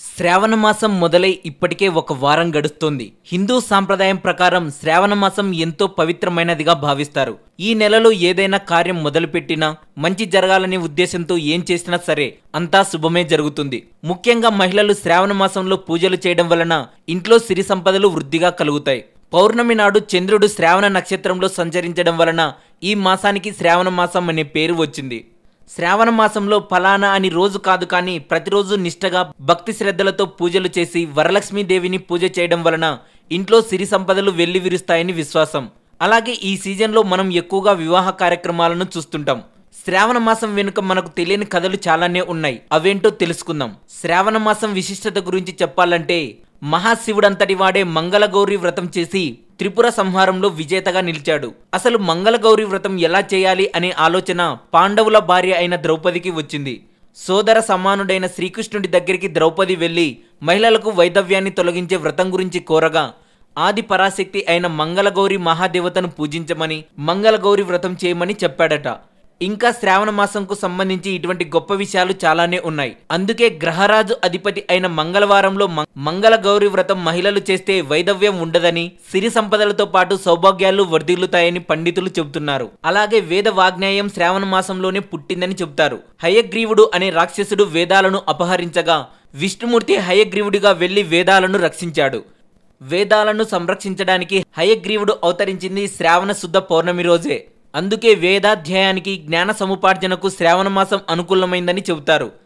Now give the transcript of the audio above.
శ్రావణ మాసం మొదలై ఇప్పటికే ఒక వారం గడుస్తోంది. హిందూ సాంప్రదాయం ప్రకారం శ్రావణ మాసం ఎంతో పవిత్రమైనదిగా భావిస్తారు. ఈ నెలలో ఏదైనా కార్యం మొదలుపెట్టినా మంచి జరగాలనే ఉద్దేశంతో ఏం చేసినా సరే అంతా శుభమే జరుగుతుంది. ముఖ్యంగా మహిళలు శ్రావణ మాసంలో పూజలు చేయడం వలన ఇంట్లో సిరి సంపదలు వృద్ధిగా కలుగుతాయి. పౌర్ణమి నాడు చంద్రుడు శ్రావణ నక్షత్రంలో సంచరించడం వలన ఈ మాసానికి శ్రావణ మాసం అనే పేరు వచ్చింది. శ్రావణ మాసంలో ఫలానా అని రోజు కాదు కానీ ప్రతిరోజు నిష్టగా భక్తి శ్రద్ధలతో పూజలు చేసి వరలక్ష్మీదేవిని పూజ చేయడం వలన ఇంట్లో సిరి సంపదలు వెళ్ళి విరుస్తాయని విశ్వాసం. అలాగే ఈ సీజన్లో మనం ఎక్కువగా వివాహ కార్యక్రమాలను చూస్తుంటాం. శ్రావణ మాసం వెనుక మనకు తెలియని కథలు చాలానే ఉన్నాయి. అవేంటో తెలుసుకుందాం. శ్రావణ మాసం విశిష్టత గురించి చెప్పాలంటే మహాశివుడంతటి వాడే మంగళగౌరి వ్రతం చేసి త్రిపుర సంహారంలో విజేతగా నిలిచాడు. అసలు మంగళగౌరి వ్రతం ఎలా చేయాలి అనే ఆలోచన పాండవుల భార్య అయిన ద్రౌపదికి వచ్చింది. సోదర సమానుడైన శ్రీకృష్ణుడి దగ్గరికి ద్రౌపది వెళ్ళి మహిళలకు వైదవ్యాన్ని తొలగించే వ్రతం గురించి కోరగా ఆది పరాశక్తి అయిన మంగళగౌరి మహాదేవతను పూజించమని మంగళగౌరి వ్రతం చేయమని చెప్పాడట. ఇంకా శ్రావణ మాసంకు సంబంధించి ఇటువంటి గొప్ప విషయాలు చాలానే ఉన్నాయి. అందుకే గ్రహరాజు అధిపతి అయిన మంగళవారంలో మం- మంగళ గౌరి వ్రతం మహిళలు చేస్తే వైదవ్యం ఉండదని సిరి సంపదలతో పాటు సౌభాగ్యాలు వర్ధిల్లుతాయని పండితులు చెబుతున్నారు. అలాగే వేద వాగ్నేయం శ్రావణ మాసంలోనే పుట్టిందని చెబుతారు. హయగ్రీవుడు అనే రాక్షసుడు వేదాలను అపహరించగా విష్ణుమూర్తి హయగ్రీవుడిగా వెళ్ళి వేదాలను రక్షించాడు. వేదాలను సంరక్షించడానికి హయగ్రీవుడు అవతరించింది శ్రావణ శుద్ధ పౌర్ణమి రోజే. అందుకే వేదాధ్యాయానికి జ్ఞాన సముపార్జనకు శ్రావణ మాసం అనుకూలమైందని చెబుతారు.